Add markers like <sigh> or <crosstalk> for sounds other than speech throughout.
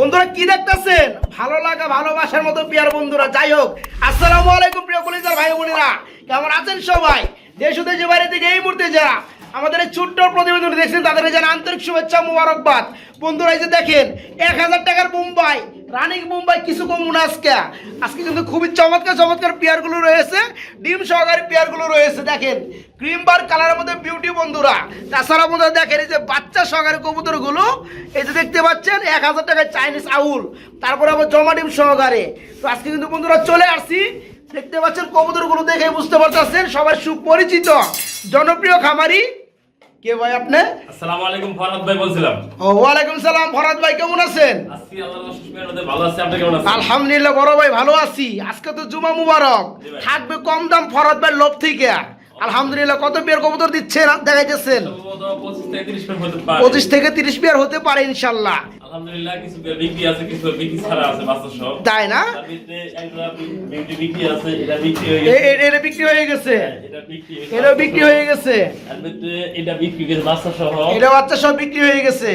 বন্ধুরা কি দেখতেছেন? ভালো লাগা, ভালোবাসার মতো পিয়ার বন্ধুরা, যাই হোক। আসসালামু আলাইকুম প্রিয় কলিজার ভাই বোনেরা। কেমন আছেন সবাই? দেশ দেশে বাইরে থেকে এই মুহূর্তে যারা আমাদের এই ছোট্ট প্রতিবেদন দেখছেন তাদের যেন আন্তরিক শুভেচ্ছা মুবারকবাদ। বন্ধুরা, এই যে দেখেন, এক হাজার টাকার মুম্বাই রানিং মুম্বাই কিছু কম না আজকে। আজকে কিন্তু খুবই চমৎকার চমৎকার পেয়ারগুলো রয়েছে। ডিম সহকারী পেয়ারগুলো রয়েছে, দেখেন। ক্রিম বার কালারের মধ্যে বিউটি বন্ধুরা। তাছাড়া বন্ধুরা দেখেন, এই যে বাচ্চা সহকারী কবুতরগুলো, এই যে দেখতে পাচ্ছেন, এক হাজার টাকায় চাইনিজ আউল। তারপরে আবার জমা ডিম সহকারে। তো আজকে কিন্তু বন্ধুরা চলে আসছি। দেখতে পাচ্ছেন কবুতরগুলো দেখে বুঝতে পারতেছেন সবার সুপরিচিত, জনপ্রিয় খামারি কে ভাই আপনি? আসসালামু আলাইকুম ফরাদ ভাই বলছিলাম। ও ওয়ালাইকুম সালাম ফরাদ ভাই কেমন আছেন? আছি আল্লাহর অশেষ ভালো আছি আপনি কেমন আছেন? আলহামদুলিল্লাহ বড় ভাই ভালো আছি। আজকে তো জুমা মুবারক। থাকবে কম দাম ফরাদ ভাই লোভ থেকে। আলহামদুলিল্লাহ কত বিয়ার কবুতর দিচ্ছেন? দেখাইতেছেন সম্ভবত 25 থেকে 30 মিনিট হতে পারে পঁচিশ থেকে তিরিশ বিয়ার হতে পারে ইনশাল্লাহ। আলহামদুলিল্লাহ কিছু বিক্রি আছে কিছু বিক্রি ছাড়া আছে তাই না? এটা বিক্রি হয়ে গেছে। এ- এটা বিক্রি হয়ে গেছে। এটা বিক্রি হয়ে গেছে। এটা বিক্রি হয়ে গেছে বাচ্চা সহ। সব বিক্রি হয়ে গেছে।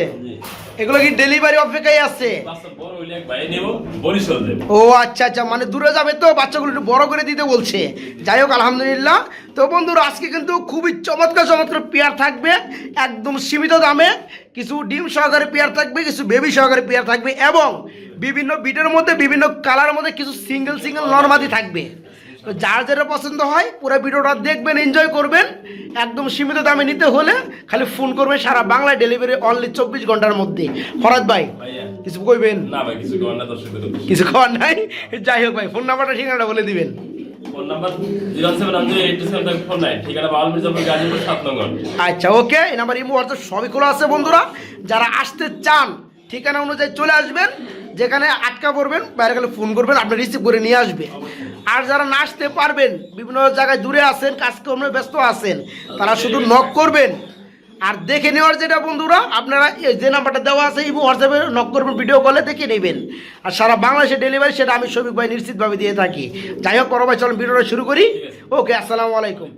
এগুলো কি ডেলিভারি অপেক্ষায় আছে? ও আচ্ছা আচ্ছা মানে দূরে যাবে তো বাচ্চাগুলো একটু বড় করে দিতে বলছে। যাই হোক আলহামদুলিল্লাহ। তো বন্ধুরা আজকে কিন্তু খুবই চমৎকার চমৎকার পেয়ার থাকবে একদম সীমিত দামে। কিছু ডিম সহকারে পেয়ার থাকবে কিছু বেবি সহকারে পেয়ার থাকবে এবং বিভিন্ন বিটের মধ্যে বিভিন্ন কালারের মধ্যে কিছু সিঙ্গেল সিঙ্গেল নর্মাদি থাকবে। তো যার যেটা পছন্দ হয় পুরো ভিডিওটা দেখবেন এনজয় করবেন। একদম সীমিত দামে নিতে হলে খালি ফোন করবেন সারা বাংলায় ডেলিভারি অনলি চব্বিশ ঘণ্টার মধ্যে। ফরাদ ভাই কিছু কইবেন? কিছু খাওয়ার নাই যাই হোক ভাই ফোন নাম্বারটা ঠিকানাটা বলে দিবেন। ফোন নাম্বার 071082749 ঠিকানা বাউল মির্জাপুর গাজীপুর 7 নম্বর আচ্ছা ওকে এই নাম্বার ইমো হোয়াটসঅ্যাপ সবই খোলা আছে বন্ধুরা। যারা আসতে চান ঠিকানা অনুযায়ী চলে আসবেন। যেখানে আটকা পড়বেন বাইরে গেলে ফোন করবেন আপনি রিসিভ করে নিয়ে আসবে। আর যারা না আসতে পারবেন, বিভিন্ন জায়গায় দূরে আছেন, কাজকর্মে ব্যস্ত আছেন, তারা শুধু নক করবেন। আর দেখে নেওয়ার যেটা বন্ধুরা, আপনারা এই যে নাম্বারটা দেওয়া আছে ইমো হোয়াটসঅ্যাপে নক করবেন ভিডিও কলে দেখে নেবেন। আর সারা বাংলাদেশে ডেলিভারি সেটা আমি সবিক ভাই নিশ্চিতভাবে দিয়ে থাকি। যাই হোক বড় ভাই, চলুন ভিডিওটা শুরু করি। ওকে আসসালামু আলাইকুম।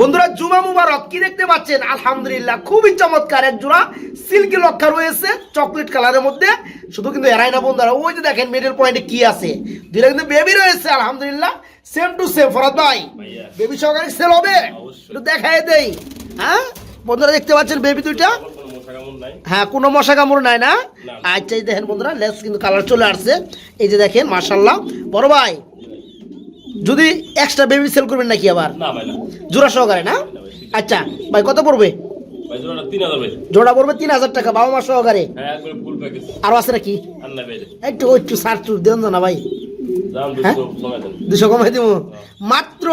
বন্ধুরা, জুমা মুবারক, কি দেখতে পাচ্ছেন? আলহামদুলিল্লাহ, খুবই চমৎকার, এক জোড়া সিল্কি লক্ষা রয়েছে চকলেট কালারের মধ্যে। শুধু কিন্তু এরাই না বন্ধুরা ওই যে দেখেন মিডল পয়েন্টে কি আছে? দুইটা কিন্তু বেবি রয়েছে আলহামদুলিল্লাহ সেম টু সেম ফরাদ ভাই। বেবি সহকারে সেল হবে। একটু দেখাই দেই হ্যাঁ? বন্ধুরা দেখতে পাচ্ছেন বেবি দুইটা? হ্যাঁ কোনো মশা কামড় নাই না। আচ্ছা এই দেখেন বন্ধুরা লেস কিন্তু কালার চলে আসছে। এই যে দেখেন মার্শাল্লাহ বড় ভাই যদি এক্সট্রা বেবি সেল করবেন নাকি আবার? জোড়া সহকারে না? আচ্ছা ভাই কত পড়বে? ভাই জোড়াটা 3000 ভাই জোড়া পড়বে তিন হাজার টাকা বাবা মা সহকারে। হ্যাঁ আরও আছে নাকি? একটু একটু সার চুর দেন না ভাই। হ্যাঁ? দুশো কমাই দিব। মাত্র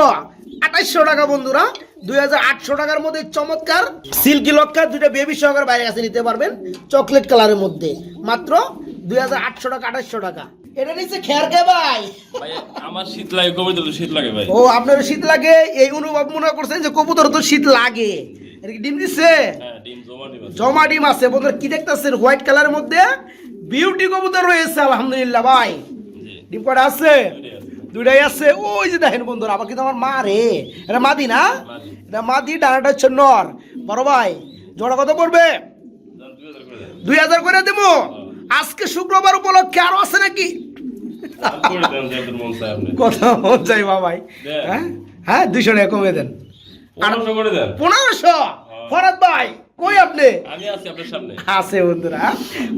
আঠাইশশো টাকা বন্ধুরা দুই হাজার আটশো টাকার মধ্যে চমৎকার সিল্কি লক্ষা দুইটা বেবি সহকার বাইরে কাছে নিতে পারবেন চকলেট কালারের মধ্যে। মাত্র দুই হাজার আটশো টাকা আঠাইশশো টাকা। এটা নিচ্ছে খেয়ার কে ভাই? আমার শীত লাগে কবে তো শীত লাগে ভাই। ও আপনার শীত লাগে? এই অনুভব মনে করছেন যে কবুতর তো শীত লাগে। এটা কি ডিম দিচ্ছে? হ্যাঁ জমা ডিম আছে। বন্ধুরা কি দেখতেছেন? হোয়াইট কালারের মধ্যে বিউটি কবুতর রয়েছে আলহামদুলিল্লাহ ভাই। ডিম কটা আছে? দুইটাই আছে। ওই যে দেখেন বন্ধুরা আবার কিন্তু আমার মা রে। এটা মাদি না। এটা মাদি ডানাটা হচ্ছে নর। বড় ভাই জোড়া কত পড়বে? দাম 2000 করে দেন। দুই হাজার করে দেবো? আজকে শুক্রবার উপলক্ষে আরও আছে নাকি? আপনার মন চাই বাবাই। হ্যাঁ? হ্যাঁ দুইশো টাকা কমে দেন। পনেরোশো করে ফরাদ ভাই কই আপনি? আমি আছি আপনার সামনে। আছে বন্ধুরা।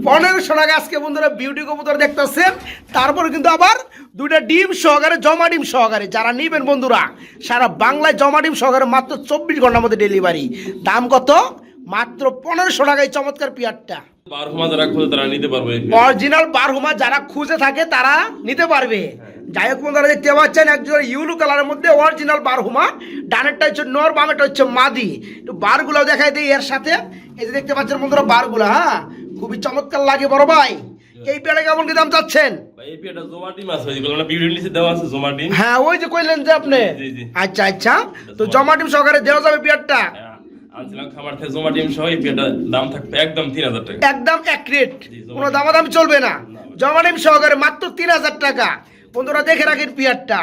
পনেরোশো টাকা আজকে বন্ধুরা বিউটি কবুতর দেখতেছেন। তারপর কিন্তু আবার দুইটা ডিম সহকারে জমা ডিম সহকারে। যারা নিবেন বন্ধুরা সারা বাংলায় জমা ডিম সহকারে মাত্র চব্বিশ ঘণ্টার মধ্যে ডেলিভারি দাম কত? মাত্র পনেরোশো টাকায় চমৎকার পিয়ারটা। বারহুমা যারা খোঁজে তারা নিতে পারবে। অরিজিনাল বারহুমা যারা খুঁজে থাকে তারা নিতে পারবে। যাই হোক বন্ধুরা দেখতে পাচ্ছেন একজন ইউলু কালারের মধ্যে অরিজিনাল বারহুমা ডানেরটা হচ্ছে নর বামেরটা হচ্ছে মাদি। একটু বারগুলো দেখাই দিই এর সাথে। এই যে দেখতে পাচ্ছেন বন্ধুরা বারগুলো হ্যাঁ? খুবই চমৎকার লাগে বড় ভাই। এই পেয়ারে কেমন কি দাম চাচ্ছেন? হ্যাঁ ওই যে কইলেন যে আপনি। আচ্ছা আচ্ছা। তো জমা টিম সহকারে দেওয়া যাবে পেয়ারটা? হ্যাঁ, আনছিলাম খামার থেকে জমা ডিম সহ এই পেয়ারটার দাম থাকবে একদম তিন হাজার টাকা। একদম এক রেট কোনো দামাদামি চলবে না। না। জমা ডিম সহকারে মাত্র তিন হাজার টাকা। বন্ধুরা দেখে রাখেন পিয়ারটা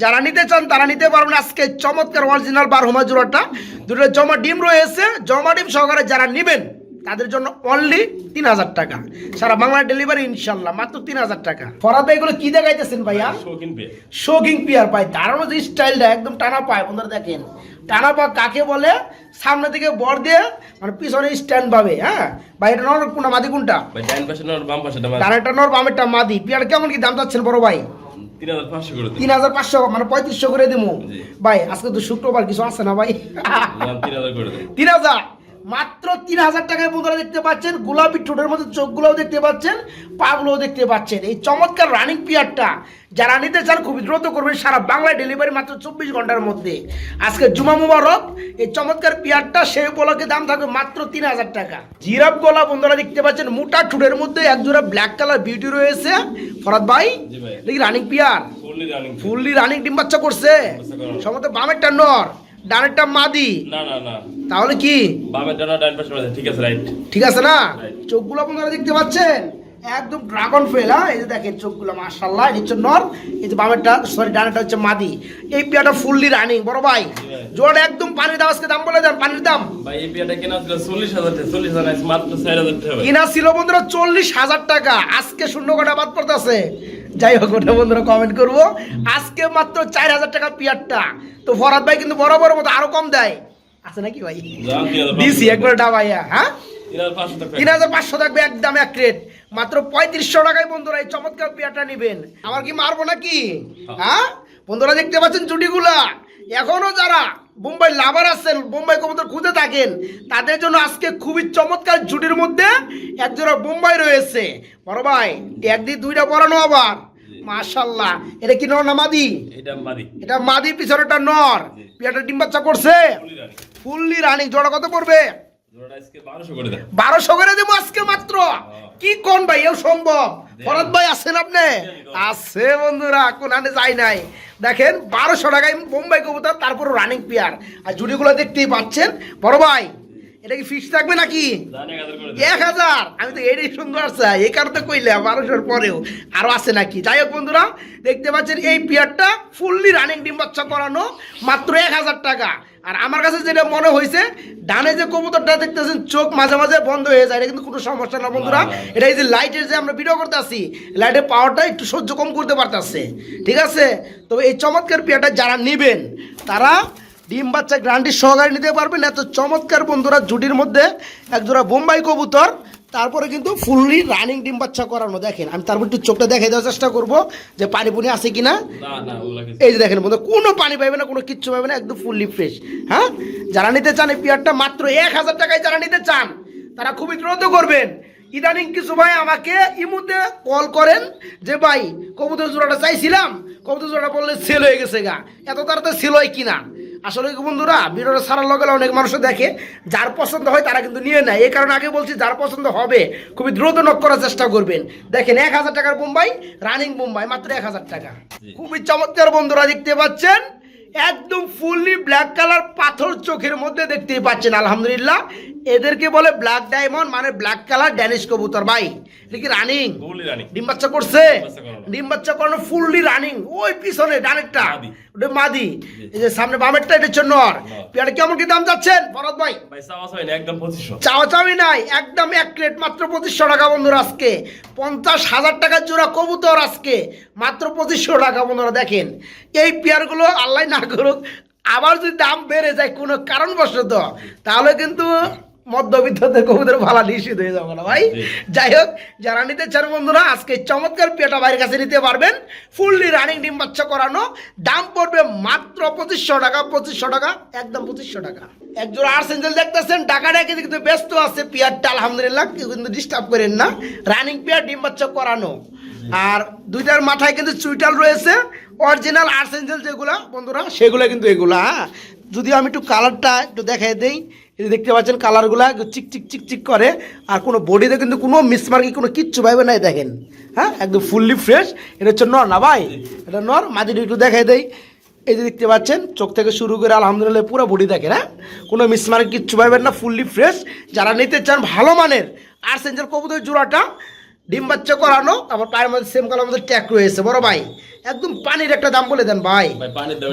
যারা নিতে চান তারা নিতে পারবেন আজকে চমৎকার অরিজিনাল বারহমা জোড়াটা দুটো জমা ডিম রয়েছে। জমা ডিম সহকারে যারা নেবেন তাদের জন্য অনলি তিন হাজার টাকা। সারা বাংলা ডেলিভারি ইনশাল্লাহ মাত্র তিন হাজার টাকা। ফরাদ ভাই এগুলো কি দেখাইতেছেন ভাইয়া? শোকিং পিয়ার পায় দাঁড়ানো যে স্টাইলটা একদম টানা পায়। বন্ধুরা দেখেন। টানা পা কাকে বলে? সামনে থেকে বর দিয়ে মানে পিছনে স্ট্যান্ড পাবে হ্যাঁ? ভাই এটা নর কোনটা? মাদি কোনটা? ডাইন পাশে নর বাম পাশে ডানেরটা নর বামেরটা মাদি। পিয়ার কেমন কি দাম চাচ্ছেন বড় ভাই? তিন হাজার পাঁচশো মানে পঁয়ত্রিশশো করে দেবো। ভাই আজকে তো শুক্রবার কিছু আছে না ভাই? তিন হাজার? মাত্র তিন হাজার টাকায় বন্ধুরা দেখতে পাচ্ছেন গোলাপি ঠোঁটের মধ্যে চোখগুলোও দেখতে পাচ্ছেন পাগুলোও দেখতে পাচ্ছেন। এই চমৎকার রানিং পিয়ারটা যারা নিতে চান খুবই দ্রুত করবেন সারা বাংলায় ডেলিভারি মাত্র চব্বিশ ঘণ্টার মধ্যে। আজকে জুমা মুবারক এই চমৎকার পিয়ারটা সেই উপলক্ষে দাম থাকবে মাত্র তিন হাজার টাকা। জিরাফ গলা বন্ধুরা দেখতে পাচ্ছেন মোটা ঠোঁটের মধ্যে একজোড়া ব্ল্যাক কালার বিউটি রয়েছে। ফরাদ ভাই দেখি running pair fully running fully running ডিম বাচ্চা করছে। সম্ভবত বামেরটা নর। ডানেরটা মাদি। না না না। তাহলে কি? বামের ডানা ডাইন পাশে ঠিক আছে রাইট ঠিক আছে না? চোখগুলো আপনারা দেখতে পাচ্ছেন? একদম ড্রাগন ফেল হ্যাঁ? এই যে দেখেন চোখগুলো এই হচ্ছে নর এই যে বামেরটা সরি ডানাটা হচ্ছে মাদি। এই পেয়াটা ফুললি রানিং বড় ভাই। জোড়া একদম পানির দাম আজকে দাম বলে দেন পানির দাম। ভাই এই পিয়াটা কেনা ছিল চল্লিশ হাজার চল্লিশ হাজার মাত্র চার হাজার টাকা। কিনা ছিল বন্ধুরা চল্লিশ হাজার টাকা। আজকে শূন্য কটা বাদ পড়তেছে। যাই হোক ওটা বন্ধুরা কমেন্ট করব। আজকে মাত্র চার হাজার টাকা পিয়ারটা। তো ফরাদ ভাই কিন্তু বড় বড় মতো আরও কম দেয়। আছে নাকি ভাই? দিছি একবার ডাবাইয়া হ্যাঁ? তিন হাজার পাঁচশো থাকবে একদম এক রেট মাত্র পঁয়ত্রিশশো টাকায় বন্ধুরা এই চমৎকার পেয়ারটা নিবেন। আমার কি মারবো নাকি? হ্যাঁ। বন্ধুরা দেখতে পাচ্ছেন জুটিগুলা এখনও যারা বোম্বাই লাভার আছেন বোম্বাই কবুতর খুঁজে থাকেন তাদের জন্য আজকে খুবই চমৎকার জুটির মধ্যে একজোড়া বোম্বাই রয়েছে। বড় ভাই একদিন দুইটা পরানো আবার। মাশাল্লাহ এটা কি নর না মাদি? এটা মারি এটা মাদি পিছনেটা নর। পেয়ারটা ডিম বাচ্চা করছে? Fully running. জোড়া কত পড়বে? বারোশো করে দেবো। আজকে মাত্র? কি কোন ভাই এও সম্ভব? ভরত ভাই আছেন আপনি? আছে বন্ধুরা কোন আনে যাই নাই। দেখেন বারোশো টাকায় বোম্বাই কবুতর তারপর রানিং পেয়ার আর জুড়িগুলো দেখতেই পাচ্ছেন। বড় ভাই এটা কি ফিক্স থাকবে নাকি? এক হাজার? আমি তো এটাই সুন্দর চাই এই কারণে কইলে বারোশোর পরেও। আরও আছে নাকি? যাই হোক বন্ধুরা দেখতে পাচ্ছেন এই পিয়ারটা ফুললি রানিং ডিম বাচ্চা করানো মাত্র এক হাজার টাকা। আর আমার কাছে যেটা মনে হয়েছে ডানে যে কবুতরটা দেখতেছেন চোখ মাঝে মাঝে বন্ধ হয়ে যায় এটা কিন্তু কোনো সমস্যা না বন্ধুরা। এটা এই যে লাইটের যে আমরা ভিডিও করতে আসি লাইটের পাওয়ারটা একটু সহ্য কম করতে পারতেছে। ঠিক আছে? তবে এই চমৎকার পিয়াটা যারা নেবেন তারা ডিম বাচ্চা গ্রান্ডি সহকারে নিতে পারবেন। এত চমৎকার বন্ধুরা জুটির মধ্যে একজোড়া বোম্বাই কবুতর তারপরে কিন্তু ফুললি রানিং ডিম বাচ্চা করানো। দেখেন আমি তারপর একটু চোখটা দেখে দেওয়ার চেষ্টা করব যে পানি পুনি আছে কিনা। না এই যে দেখেন বন্ধু কোনো পানি পাইবে না কোনো কিচ্ছু পাবে না একদম ফুললি ফ্রেশ। হ্যাঁ? যারা নিতে চান এই পিয়ারটা মাত্র এক হাজার টাকায় যারা নিতে চান তারা খুবই দ্রুত করবেন। ইদানিং কিছু ভাই আমাকে ইমুতে কল করেন যে ভাই কবুতর জোড়াটা চাইছিলাম কবুতর জোড়াটা বললে সেল হয়ে গেছে গা। এত তাড়াতাড়ি সেল হয় কিনা? আসলে কি বন্ধুরা ভিডিওটা সারার লগে অনেক মানুষ দেখে যার পছন্দ হয় তারা কিন্তু নিয়ে নেয়। এই কারণে আগে বলছি যার পছন্দ হবে খুবই দ্রুত নক করার চেষ্টা করবেন। দেখেন এক হাজার টাকার বোম্বাই রানিং বোম্বাই মাত্র এক হাজার টাকা। খুবই চমৎকার বন্ধুরা দেখতে পাচ্ছেন? একদম ফুললি ব্ল্যাক কালার পাথর চোখের মধ্যে দেখতেই পাচ্ছেন আলহামদুলিল্লাহ। এদেরকে বলে ব্ল্যাক ডায়মন্ড মানে ব্ল্যাক কালার ড্যানিশ কবুতর ভাই। এটা কি রানিং ডিম বাচ্চা করছে? ডিম বাচ্চা করানো। ফুললি রানিং ওই পিছনে ডানেরটা। ওটা মাদি এই যে সামনে বামেরটা এটা নর পেয়ারা কেমন কি দাম যাচ্ছেন? ভরত ভাই। একদম চাওয়া চাওয়ি নাই একদম এক প্লেট মাত্র পঁচিশশো টাকা বন্ধুরা আজকে। পঞ্চাশ হাজার টাকার জোড়া কবুতর আজকে মাত্র পঁচিশশো টাকা বন্ধুরা দেখেন। এই পেয়ারগুলো আল্লাহ না করুক আবার যদি দাম বেড়ে যায় কোনো কারণবশত তাহলে কিন্তু মধ্যবিত্তদের কবুতর ভালো নিশ্চিত হয়ে যাবে না ভাই। যাই হোক যারা নিতে চান বন্ধুরা আজকে চমৎকার পেটা বাইরের কাছে নিতে পারবেন। ফুললি রানিং ডিম বাচ্চা করানো। দাম পড়বে মাত্র পঁচিশশো টাকা পঁচিশশো টাকা একদম পঁচিশশো টাকা। একজোড়া আর সেঞ্জেল দেখতেছেন টাকা রেখে কিন্তু ব্যস্ত আছে পিয়ারটা আলহামদুলিল্লাহ কেউ কিন্তু ডিস্টার্ব করেন না। রানিং পিয়ার ডিম বাচ্চা করানো। আর দুইটার মাথায় কিন্তু চুইটাল রয়েছে অরিজিনাল আর সেঞ্জেল যেগুলা বন্ধুরা সেগুলো কিন্তু এগুলা হ্যাঁ। যদি আমি একটু কালারটা একটু দেখাই দেই এই দেখতে পাচ্ছেন কালারগুলা চিক চিক চিক চিক করে, আর কোনো বডিতে কিন্তু কোনো মিসমার্কি কোনো কিচ্ছু পাইবে নাই দেখেন। হ্যাঁ একদম ফুললি ফ্রেশ এটা হচ্ছে নর না ভাই? এটা নর? মাঝে একটু দেখাই দেই। এই যে দেখতে পাচ্ছেন, চোখ থেকে শুরু করে আলহামদুলিল্লাহ পুরো বডি দেখেন হ্যাঁ? কোনো মিসমার্ক কিচ্ছু পাইবেন না ফুললি ফ্রেশ যারা নিতে চান ভালো মানের আর সেঞ্জার কবুতর জোড়াটা ডিম বাচ্চা করানো আবার পায়ের মধ্যে সেম কালার মধ্যে ট্যাক রয়েছে বড় ভাই। একদম পানির একটা দাম বলে দেন ভাই।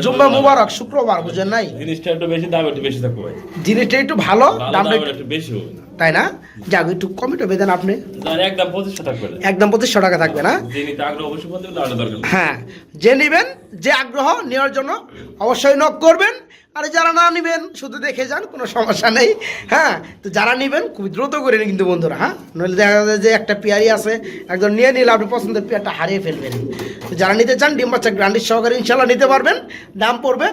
জুম্বা মুবারক শুক্রবার বুঝেন নাই? জিনিসটা একটু বেশি দাম একটু বেশি থাকবে ভাই। জিনিসটা একটু ভালো দামটা দাম একটু একটু বেশি হবে। তাই না? যাক একটু কমে টবে দেন আপনি একদম পঁচিশশো থাকবে একদম পঁচিশশো টাকা থাকবে না। হ্যাঁ যে নেবেন যে আগ্রহ নেওয়ার জন্য অবশ্যই নক করবেন। আর যারা না নেবেন শুধু দেখে যান কোনো সমস্যা নেই। হ্যাঁ তো যারা নেবেন খুব দ্রুত করে নিন কিন্তু বন্ধুরা হ্যাঁ? নইলে দেখা যায় যে একটা পেয়ারি আছে একজন নিয়ে নিলে আপনি পছন্দের পেয়ারটা হারিয়ে ফেলবেন। তো যারা নিতে চান ডিম বাচ্চা গ্রান্ডির সহকারে ইনশাল্লাহ নিতে পারবেন। দাম পড়বে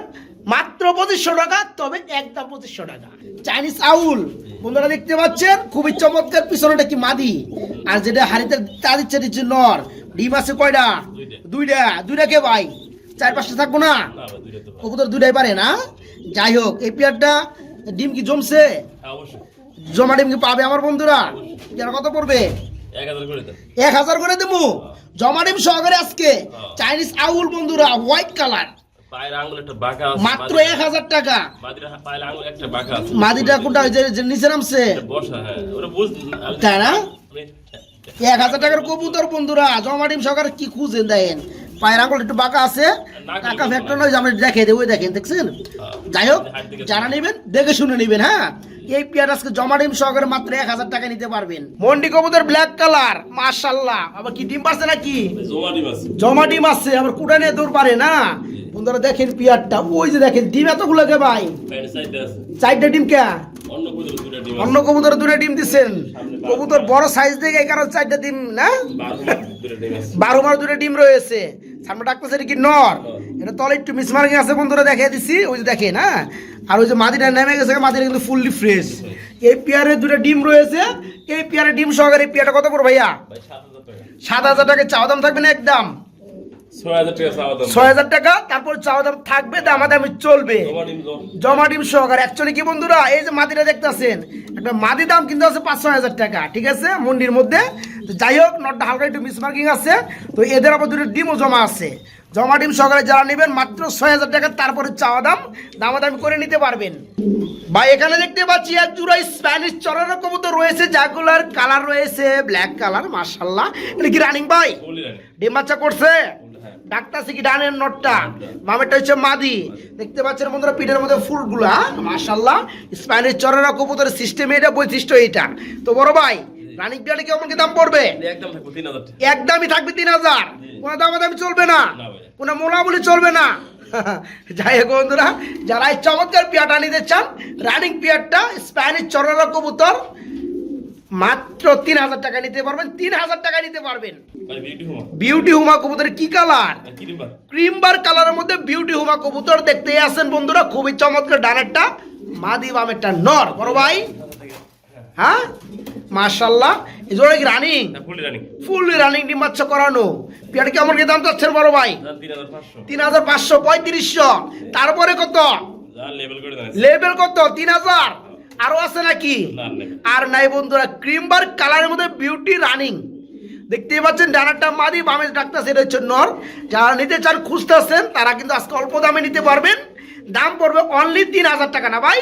মাত্র পঁচিশশো টাকা তবে একদম পঁচিশশো টাকা। চাইনিজ আউল বন্ধুরা দেখতে পাচ্ছেন খুবই চমৎকার পিছনেটা কি মাদি? আর যেটা হাড়িতে তা দিচ্ছে দিচ্ছে নর। ডিম আছে কয়টা? দুইটা। দুইটা কে ভাই চার পাঁচটা থাকব না। কবুতর দুইটাই পারে না? যাই হোক এই পেয়ারটা ডিম কি জমছে? হ্যাঁ, জমা ডিম কি পাবে আমার বন্ধুরা? পেয়ার কত পড়বে? এক হাজার করে দেন এক হাজার করে দেবো? জমা ডিম সহকারে আজকে। চাইনিজ আউল বন্ধুরা হোয়াইট কালার। পায়ের আঙুল একটা বাঁকা আছে মাত্র মাদিটা- এক হাজার টাকা। মাদিটা পায়ের আঙুল একটা বাঁকা আছে। মাদিটা কোনটা ওই যে যে নিচে নামছে? বসা হ্যাঁ। ওরা বুঝ তাই না এক হাজার টাকার কবুতর বন্ধুরা। জমা ডিম সহকারে কি খুঁজেন দেখেন। পায়ের আঙুল একটু বাঁকা আছে। টাকা ফ্যাক্টর নয় আমরা দেখে দেবো দেখেন দেখছেন? যাই হোক যারা নেবেন দেখে শুনে নেবেন হ্যাঁ? এই পেয়ার আজকে জমা ডিম সহকারে মাত্র এক হাজার টাকা নিতে পারবেন। মন্ডি কবুতর ব্ল্যাক কালার মার্শাল্লাহ আবার কি ডিম পারছে নাকি? জমা ডিম আছে। আবার কুটা নিয়ে দৌড় পারে না? বন্ধুরা দেখেন পেয়ারটা। ওই যে দেখেন ডিম এতগুলো কে ভাই চারটা ডিম কে? অন্য কোথাও দুটো ডিম কবুতর দুটো ডিম দিচ্ছেন কবুতর বড় সাইজ দেখে এই কারণে চারটা ডিম না? বারো বারো মার দুটো ডিম রয়েছে। সামনে ডাকতেছে এটা কি নর? এটা তলে একটু মিসমার্কিং আছে বন্ধুরা দেখিয়ে দিছি। ওই যে দেখেন হ্যাঁ? আর ওই যে মাদিটা নেমে গেছে মাদিটা কিন্তু ফুললি ফ্রেশ এই পেয়ারের দুটো ডিম রয়েছে। এই পেয়ারের ডিম সহকারে এই পেয়ারটা কত পড়বে ভাইয়া? ভাই সাত হাজার টাকা। সাত হাজার টাকা চাওয়া দাম থাকবে না একদম? ছয় হাজার টাকা তারপর চাওয়া দাম থাকবে দামাদামি চলবে। জমা ডিম সহকারে। অ্যাকচুয়ালি কি বন্ধুরা এই যে মাদিটা দেখতেছেন একটা মাদি দাম কিন্তু আছে পাঁচ ছয় হাজার টাকা ঠিক আছে মন্ডির মধ্যে। যাই হোক নটটা হালকা একটু মিসমার্কিং আছে তো এদের আবার দুটো ডিমও জমা আছে। জমা ডিম সহকারে যারা নেবেন মাত্র ছয় হাজার টাকা তারপরে চাওয়া দাম দামাদামি করে নিতে পারবেন। ভাই এখানে দেখতে পাচ্ছি এক জোড়া স্প্যানিশ চড়ানো কবুতর রয়েছে যাগুলার কালার রয়েছে ব্ল্যাক কালার মার্শাল্লাহ এটা কি রানিং ভাই? ডিম বাচ্চা করছে? ডাক্তার কি ডানের নটটা? মামেরটা হচ্ছে মাদি। দেখতে পাচ্ছেন বন্ধুরা পিঠের মধ্যে ফুলগুলা। মাশাল্লাহ স্পাইনের চরেরা কবুতরের সিস্টেম এটা বৈশিষ্ট্য এটা তো বড় ভাই রানিং পিয়ারে কেমন কি দাম পড়বে? একদমই থাকবে তিন হাজার। কোনো দামাদামি চলবে না। কোনো মোলামুলি চলবে না। <laughs> যাই হোক বন্ধুরা যারা এই চমৎকার পিয়াটা নিতে চান রানিং পিয়ারটা স্প্যানিশ চরেরা কবুতর মাত্র তিন হাজার টাকা নিতে পারবেন তিন হাজার টাকা নিতে পারবেন। বিউটি হোমা? হুমা কবুতরের কি কালার কিরিম্বা ক্রিমবার কালারের মধ্যে বিউটি হুমা কবুতর দেখতে আসেন বন্ধুরা খুবই চমৎকার ডানেরটা। মাদি বামেরটা নর বড় ভাই। হ্যাঁ? মার্শাল্লাহ এই জোড়া কি রানিং ফুল রানিং ডিম বাচ্চা করানো। পিয়ার কেমন কি দাম চাচ্ছেন বড় ভাই? তিন হাজার পাঁচশো। পঁয়ত্রিশশো। তারপরে কত? লেভেল কত? তিন হাজার? আরও আছে নাকি? আর নাই বন্ধুরা ক্রিমবার কালারের মধ্যে বিউটি রানিং দেখতেই পাচ্ছেন ডানারটা মাদি বামে ডাক্তার সেটা হচ্ছে নর। যারা নিতে চান খুঁজতেছেন তারা কিন্তু আজকে অল্প দামে নিতে পারবেন। দাম পড়বে অনলি তিন হাজার টাকা না ভাই?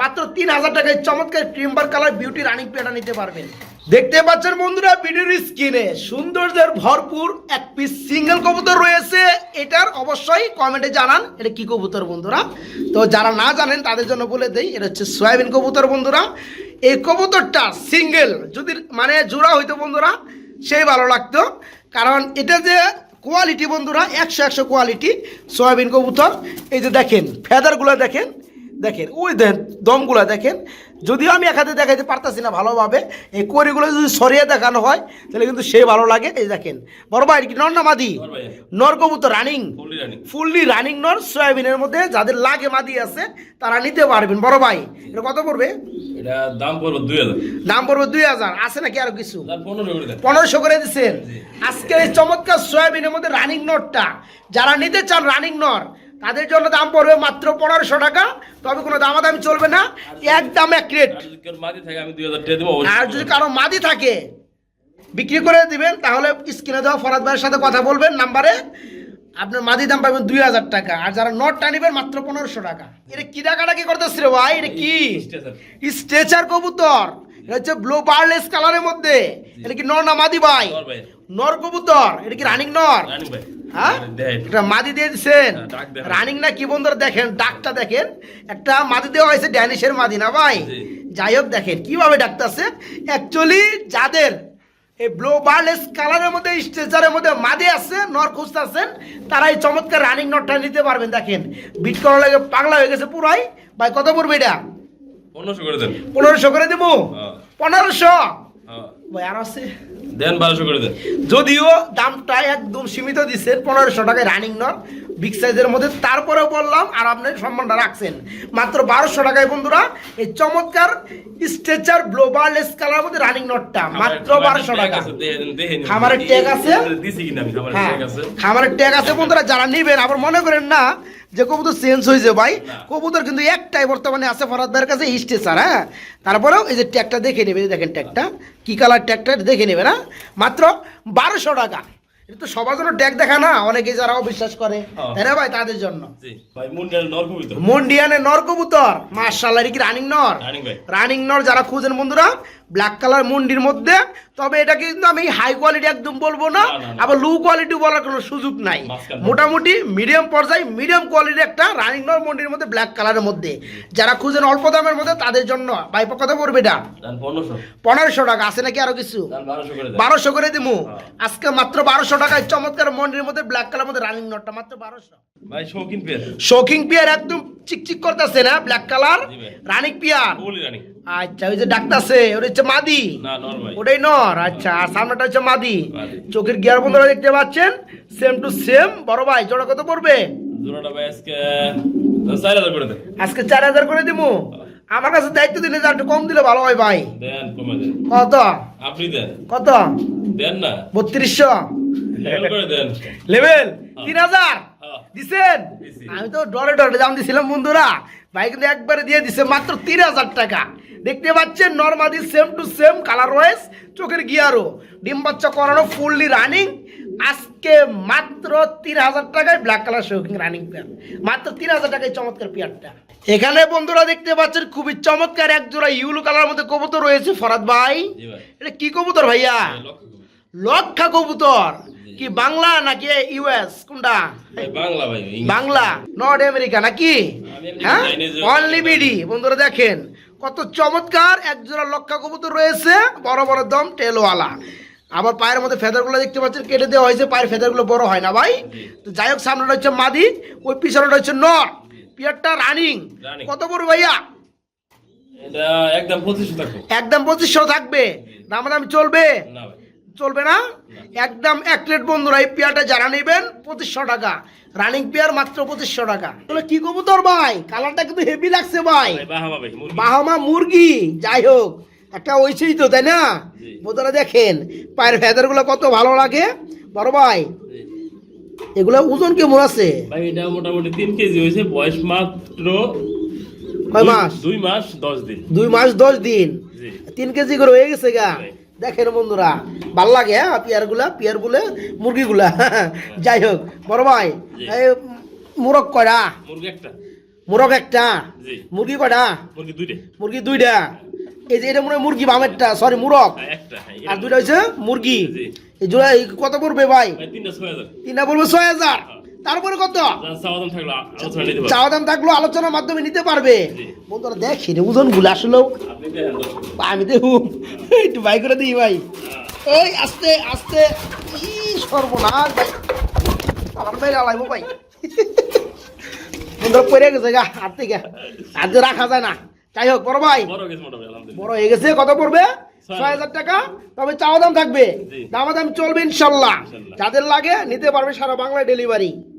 মাত্র তিন হাজার টাকায় চমৎকার ক্রিমবার কালার বিউটি রানিং পেটা নিতে পারবেন। দেখতে পাচ্ছেন বন্ধুরা ভিডিওর স্ক্রিনে। সৌন্দর্যের ভরপুর এক পিস সিঙ্গেল কবুতর রয়েছে। এটার অবশ্যই কমেন্টে জানান, এটা কি কবুতর বন্ধুরা? তো যারা না জানেন, তাদের জন্য বলে দেই, এটা হচ্ছে সয়াবিন কবুতর বন্ধুরা। এই কবুতরটা সিঙ্গেল যদি মানে জোড়া হইতো বন্ধুরা, সেই ভালো লাগতো। কারণ এটা যে কোয়ালিটি বন্ধুরা, একশো একশো কোয়ালিটি সয়াবিন কবুতর। এই যে দেখেন ফেদারগুলো দেখেন দেখেন ওই দেন দমগুলো দেখেন যদিও আমি একাতে দেখাইতে পারতাছি না ভালোভাবে এই কড়িগুলো যদি সরিয়ে দেখানো হয় তাহলে কিন্তু সে ভালো লাগে। এই দেখেন বড় ভাই কি নর না মাদি? নর কবুতর রানিং। Fully running. নর সয়াবিনের মধ্যে যাদের লাগে মাদি আছে তারা নিতে পারবেন। বড় ভাই এটা কত পড়বে? এটা দাম পড়বে দুই হাজার। দাম পড়বে দুই হাজার। আছে নাকি আরও কিছু? পনেরোশো করে দিচ্ছেন আজকের এই চমৎকার সয়াবিনের মধ্যে রানিং নটটা যারা নিতে চান রানিং নর তাদের জন্য দাম পড়বে মাত্র পনেরোশো টাকা। তবে কোনো দামাদামি চলবে না। একদম এক রেট আর যদি কারও মাদি থাকে বিক্রি করে দিবেন তাহলে স্ক্রিনে দেওয়া ফরাদ ভাইয়ের সাথে কথা বলবেন নাম্বারে। আপনার মাদি দাম পাবেন দুই হাজার টাকা। আর যারা নটটা নিবেন মাত্র পনেরোশো টাকা। এটা কি টাকাটা কি করতেছে রে ভাই? এটা কি? স্ট্রেচার। কবুতর। এটা হচ্ছে ব্লু বার্লেস কালারের মধ্যে। এটা কি নর না মাদি ভাই? নর ভাই। নর কবুতর। এটা কি রানিং নর? রানিং ভাই। হ্যাঁ? এটা মাদি দিয়ে দিচ্ছেন হ্যাঁ। রানিং না কি বন্ধুরা দেখেন ডাকটা দেখেন। একটা মাদি দেওয়া হয়েছে ড্যানিশের মাদি না ভাই? যাই হোক দেখেন কীভাবে ডাকতেছে? অ্যাকচুয়ালি যাদের এই ব্লো বার্লেস কালারের মধ্যে স্ট্রেচারের মধ্যে মাদি আছে নর খুঁজতেছেন তারা এই চমৎকার রানিং নটটা নিতে পারবেন দেখেন। বিট করার লাগে পাগলা হয়ে গেছে পুরাই। ভাই কত পড়বে এটা? পনেরোশো করে দেন। পনেরোশো করে দেবো? হ্যাঁ। পনেরোশো? হ্যাঁ। ভাই আর আছে দেন বারোশো করে দেন। যদিও দামটা একদম সীমিত দিচ্ছেন পনেরোশো টাকায় রানিং নট বিগ সাইজের মধ্যে তারপরেও বললাম আর আপনি সম্মানটা রাখছেন মাত্র বারোশো টাকায় বন্ধুরা এই চমৎকার স্ট্রেচার গ্লোবালেস কালার মধ্যে রানিং নটটা মাত্র বারোশো টাকা। খামারের ট্যাগ আছে? খামারের হ্যাঁ ট্যাগ আছে ট্যাগ আছে বন্ধুরা যারা নিবেন আবার মনে করেন না যে কবুতর চেঞ্জ হয়েছে ভাই। কবুতর কিন্তু একটাই বর্তমানে আছে ফরাদ ভাইয়ের কাছে স্টেচার হ্যাঁ তারপরেও এই যে ট্যাগটা দেখে নেবে দেখেন ট্যাগটা কি কালার ট্যাগটা দেখে নেবে না মাত্র বারোশো টাকা এটা তো সবার জন্য ট্যাগ দেখা না অনেকে যারাও বিশ্বাস করে। তাই না ভাই? তাদের জন্য। জি। ভাই মুন্ডাল নর কবিতা মন্ডিয়ানে নর কবুতর। মার্শাল্লাহ কি রানিং নর? রানিং নর যারা খুঁজেন বন্ধুরা ব্ল্যাক কালার মুন্ডির মধ্যে। তবে এটা কিন্তু আমি হাই কোয়ালিটি একদম বলব না। আবার লো কোয়ালিটি বলার কোনো সুযোগ নাই। মোটামুটি মিডিয়াম পর্যায়ে মিডিয়াম কোয়ালিটির একটা রানিং নর মুন্ডির মধ্যে ব্ল্যাক কালারের মধ্যে। যারা খুঁজেন অল্প দামের মধ্যে তাদের জন্য। ভাই কত পড়বে এটা? পনেরোশো। টাকা আছে নাকি আরও কিছু? বারোশো করে দিমু। হ্যাঁ। আজকে মাত্র বারোশো টাকায় চমৎকার মন্ডির মধ্যে ব্ল্যাক কালার মধ্যে রানিং নটটা মাত্র বারোশো। ভাই শৌখিন পেয়ার। শৌকিং পিয়ার একদম চিকচিক করতেছে না ব্ল্যাক কালার। রানিক পিয়ার? বলি রানিং আচ্ছা ওই যে ডাকতাছে ওটা হচ্ছে মাদি? না নর ভাই। ওটাই নর আচ্ছা আর সামনেটা হচ্ছে মাদি। মাদি। চোখের গিয়ার বন্ধুরা দেখতে পাচ্ছেন সেম টু সেম বড় ভাই জোড়া কত পড়বে? জোড়াটা ভাই আজকে চার হাজার করে দেন। আজকে চার হাজার করে দিবো আমার কাছে দায়িত্ব দিলে একটু কম দিলে ভালো হয় ভাই। দেন কমে দেন। কত? আপনি দেন। কত? দেন না। বত্রিশশো। লেভেল করে দেন। লেভেল তিন হাজার। দিছেন? আমি তো ডরে ডরে দাম দিছিলাম বন্ধুরা। ভাই কিন্তু একবারে দিয়ে দিছে মাত্র তিন হাজার টাকা। দেখতে পাচ্ছেন নর্মাদি same to same colour wise চোখের গিয়ারও ডিম বাচ্চা করানো ফুললি রানিং আজকে মাত্র তিন হাজার টাকায় ব্ল্যাক কালার শৌকিং রানিং পেয়ার মাত্র তিন হাজার টাকায় চমৎকার পেয়ারটা এখানে বন্ধুরা দেখতে পাচ্ছেন খুবই চমৎকার এক জোড়া ইউলো কালার মধ্যে কবুতর রয়েছে ফরাদ ভাই। এটা কি কবুতর ভাইয়া? এই লক্ষা কবুতর। কি বাংলা নাকি ইউএস কোনটা? বাংলা ভাই বাংলা নর্থ আমেরিকা নাকি? হ্যাঁ? অনলি বিডি বন্ধুরা দেখেন কত চমৎকার এক জোড়া লক্ষা কবুতর রয়েছে বড় বড় দম টেলওয়ালা আবার পায়ের মধ্যে ফেদারগুলো দেখতে পাচ্ছেন কেটে দেওয়া হয়েছে পায়ের ফেদারগুলো বড় হয় না ভাই। তো যাই হোক সামনেটা হচ্ছে মাদি ওই পিছনেটা হচ্ছে নর। পিয়ারটা রানিং। কত বড় ভাইয়া? একদম পঁচিশশো থাকব। দামাদামি চলবে? চলবে না? একদম এক প্লেট বন্ধুরা এই পেয়ারটা যারা নেবেন পঁচিশশো টাকা। রানিং পেয়ার মাত্র পঁচিশশো টাকা। তাহলে কি কবুতর ভাই? কালারটা কিন্তু হেভি লাগছে ভাই। ভাই বাহামা মুরগি। বাহামা মুরগি। যাই হোক একটা ওইছেই তো তাই না? জি। বন্ধুরা দেখেন পায়ের ফেদারগুলো কত ভালো লাগে। বড় ভাই এগুলো ওজন কেমন আছে? ভাই এটা মোটামুটি তিন কেজি হয়েছে বয়স মাত্র কয় মাস? দুই মাস দশ দিন। দুই মাস দশ দিন। জি। তিন কেজি করে হয়ে গেছে গা। দেখেন বন্ধুরা ভালো লাগে হ্যাঁ পিয়ারগুলা পিয়ারগুলো মুরগি গুলা যাই হোক বড় ভাই। এই মুরগ কয়টা? মুরগি একটা। মুরগ একটা? জি। মুরগি কয়টা? মুরগি দুইটা। মুরগি দুইটা। এই যে এটা মনে হয় মুরগি বামেরটা সরি মুরগ। হ্যাঁ, হ্যাঁ, আর দুইটা হচ্ছে মুরগি। এই জোড়া কত পড়বে ভাই? তিনটা বলব ছয় হাজার। তারপরে কত? চাওয়া দাম থাকল আলোচনার মাধ্যমে নিতে পারবে। বন্ধুরা দেখি রে ওজনগুলো আসলেও। আমি তো একটু ভাই করে দিই ভাই। এই আস্তে আস্তে। ই সর্বনাশ ভাই। আমার ভাই আলাইবো ভাই। বন্ধুরা পড়ে গেছে গা হাত থেকে। হাত রাখা যায় না। যাই হোক বড় ভাই বড় হয়ে গেছে কত পড়বে? ছয় হাজার। টাকা। তবে চাওয়া দাম থাকবে। দামা দাম চলবে ইনশাল্লাহ। যাদের লাগে নিতে পারবে সারা বাংলায় ডেলিভারি